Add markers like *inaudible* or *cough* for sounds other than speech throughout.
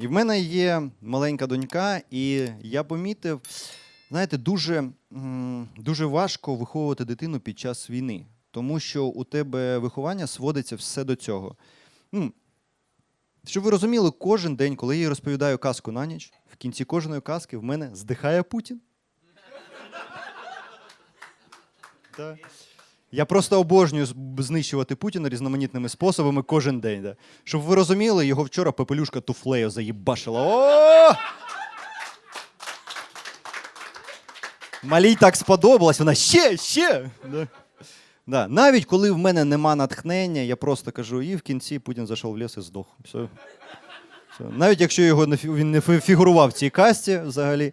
І в мене є маленька донька, і я помітив, знаєте, дуже, дуже важко виховувати дитину під час війни, тому що у тебе виховання сводиться все до цього. Ну, щоб ви розуміли, кожен день, коли я їй розповідаю казку на ніч, в кінці кожної казки в мене здихає Путін. *laughs* Я просто обожнюю знищувати Путіна різноманітними способами кожен день. Да. Щоб ви розуміли, його вчора пепелюшка туфлею заїбашила. О! Малій так сподобалась, вона ще, ще. Да. Да. Навіть коли в мене нема натхнення, я просто кажу, і в кінці Путін зайшов в ліс і здох. Все. Все. Навіть якщо його не фігурував в цій касті взагалі.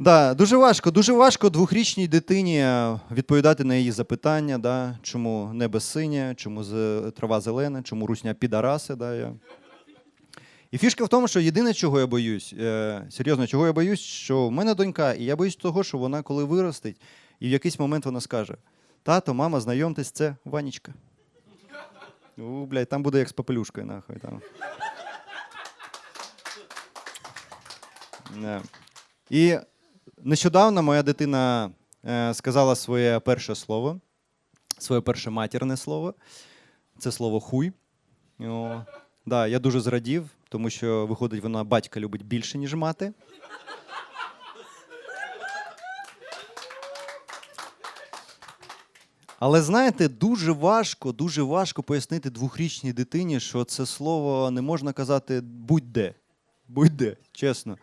Да, дуже важко, дуже важко двохрічній дитині е, відповідати на її запитання, да, чому небо синє, чому трава зелена, чому русня підараси. Да, я. І фішка в тому, що єдине, чого я боюсь, е, серйозно, чого я боюсь, що в мене донька, і я боюсь того, що вона коли виростить, і в якийсь момент вона скаже: тато, мама, знайомтесь, це Ванічка. У, блядь, там буде як з попелюшкою, нахуй. Там. Не. І нещодавно моя дитина е, сказала своє перше слово, своє перше матірне слово. Це слово хуй. О, да, я дуже зрадів, тому що, виходить, вона батька любить більше, ніж мати. Але знаєте, дуже важко, дуже важко пояснити двохрічній дитині, що це слово не можна казати будь-де. Будь-де, чесно.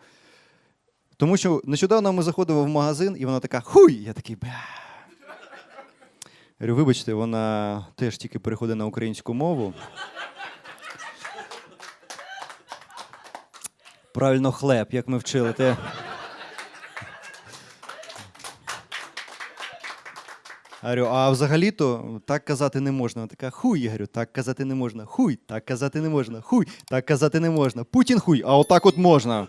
Тому що нещодавно ми заходили в магазин, і вона така хуй! Я такий бля. Говорю, вибачте, вона теж тільки переходить на українську мову. Правильно, хлеб, як ми вчили. Те... Говорю, а взагалі-то так казати не можна. Вона така хуй. Я говорю, так казати не можна. Хуй, так казати не можна. Хуй, так казати не можна. Путін хуй, а отак от можна.